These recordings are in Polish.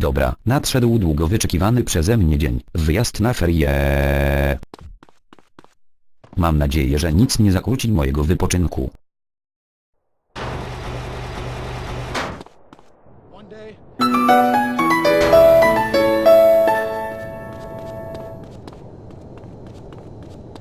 Dobra, nadszedł długo wyczekiwany przeze mnie dzień. Wyjazd na ferie. Mam nadzieję, że nic nie zakłóci mojego wypoczynku.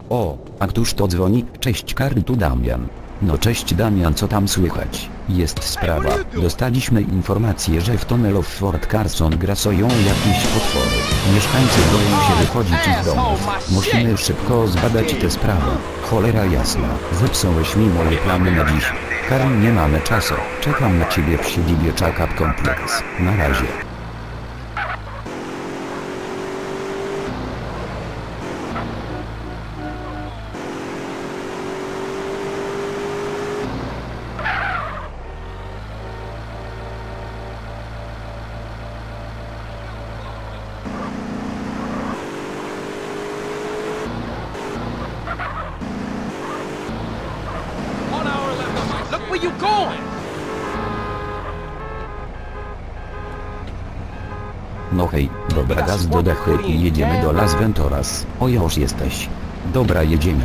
O, a któż to dzwoni? Cześć Karl, tu Damian. No cześć Damian, co tam słychać? Jest sprawa. Dostaliśmy informację, że w tunelu w Fort Carson grasują jakieś potwory. Mieszkańcy boją się wychodzić z domów. Musimy szybko zbadać tę sprawę. Cholera jasna, zepsułeś mi moje plany na dziś. Karl, nie mamy czasu. Czekam na ciebie w siedzibie Czakap Complex. Na razie. No hej, dobra gaz do dechy i jedziemy do Las Venturas. O już jesteś. Dobra jedziemy.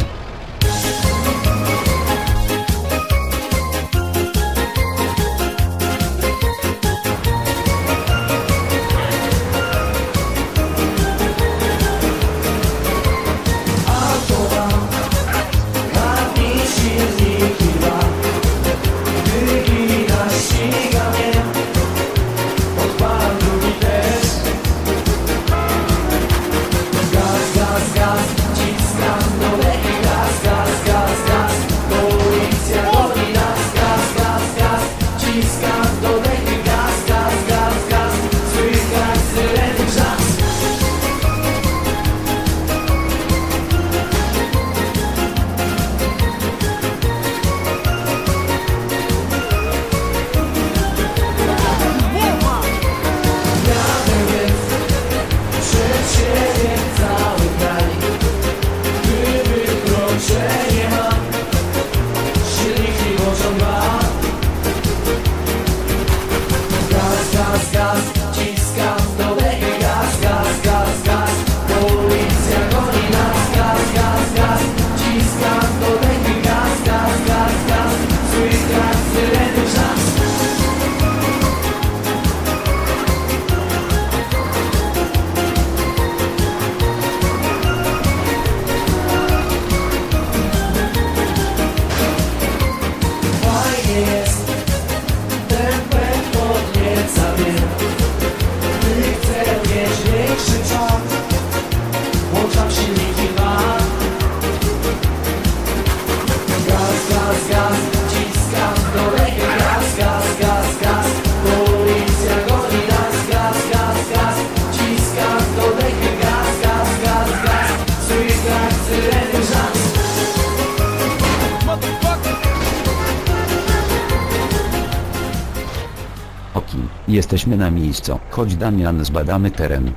Jesteśmy na miejscu. Chodź Damian zbadamy teren.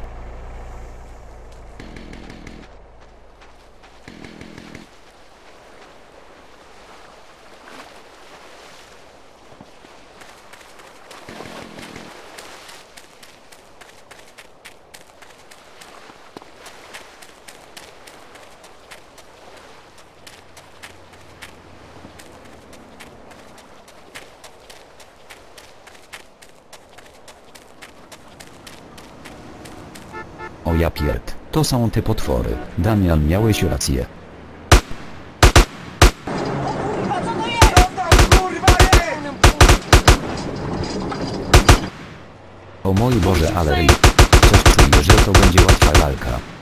Ja pierd, to są te potwory. Damian miałeś rację. O mój Boże, ale. Coś czuję, że to będzie łatwa lalka.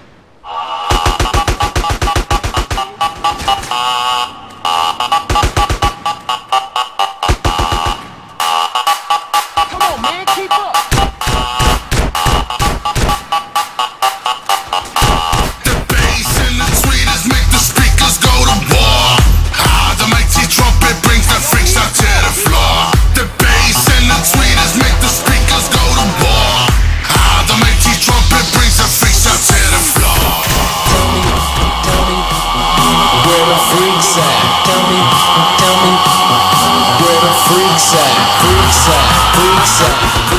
Freaks out, freaks out.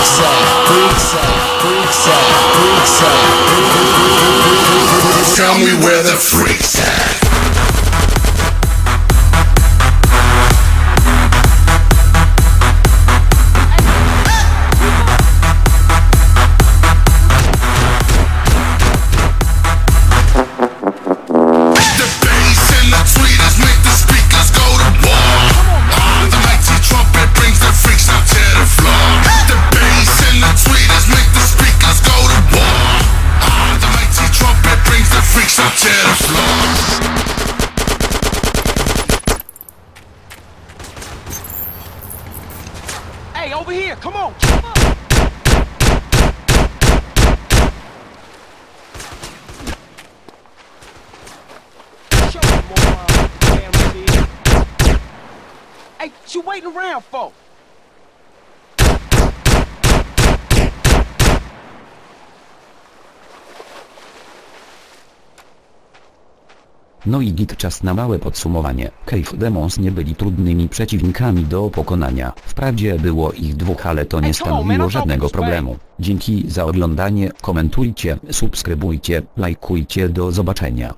Pizza. What you waiting around for? No i git czas na małe podsumowanie. Cave Demons nie byli trudnymi przeciwnikami do pokonania. Wprawdzie było ich dwóch, ale to nie stanowiło żadnego problemu. Dzięki za oglądanie, komentujcie, subskrybujcie, lajkujcie, do zobaczenia.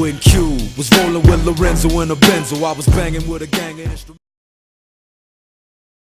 Q was rolling with Lorenzo in a Benzo, I was banging with a gang of instruments.